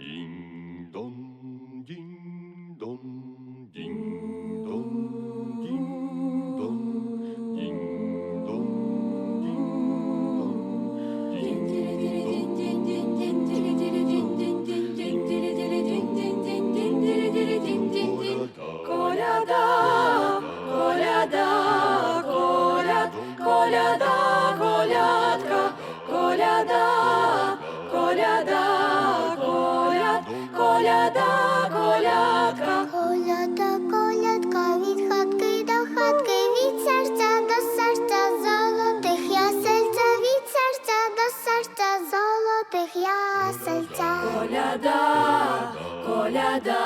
インドン。Коляда, колядка. Коляда, колядка, від хатки до хатки, від серця до серця, золотих ясельця, від серця до серця, золотих ясельця. Коляда, коляда,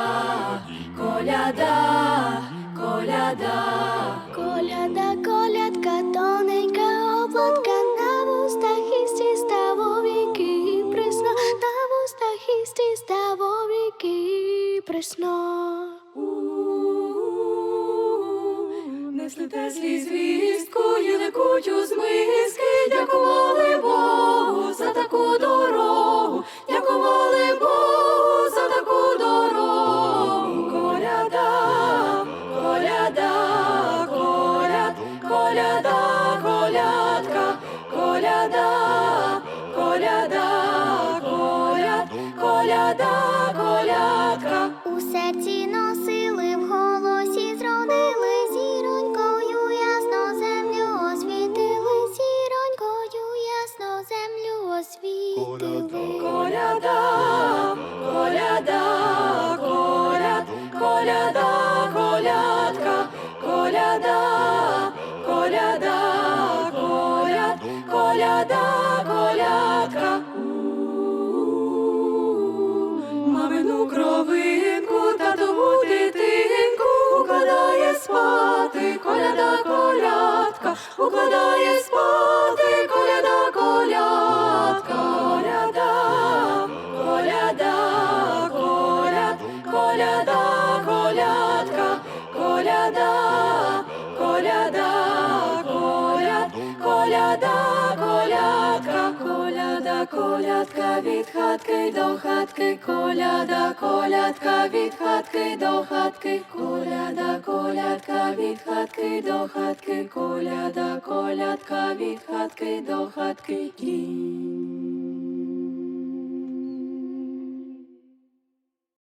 коляда, вустах із тіста вовіки присно. Несли теслі звістку, єлекучу з миски, дякували серці носили, в голосі зродили, зіронькою ясно землю освітили, зіронькою ясно землю освітили. Коляда, коляда, коляд, коляда, колядка, коляда, коляда, коляд, коляда, колядка. Мамину кровинку, татову дитинку укладає спати, коляда, колядка, укладає спати, коляда, колядка, коляда, коляда, коляд, коляда, колядка, коляда, коляда, колядка від хатки до хатки, коляда, колядка від хатки до хатки, коляда, колядка від хатки до хатки, коляда, колядка від хатки до хатки.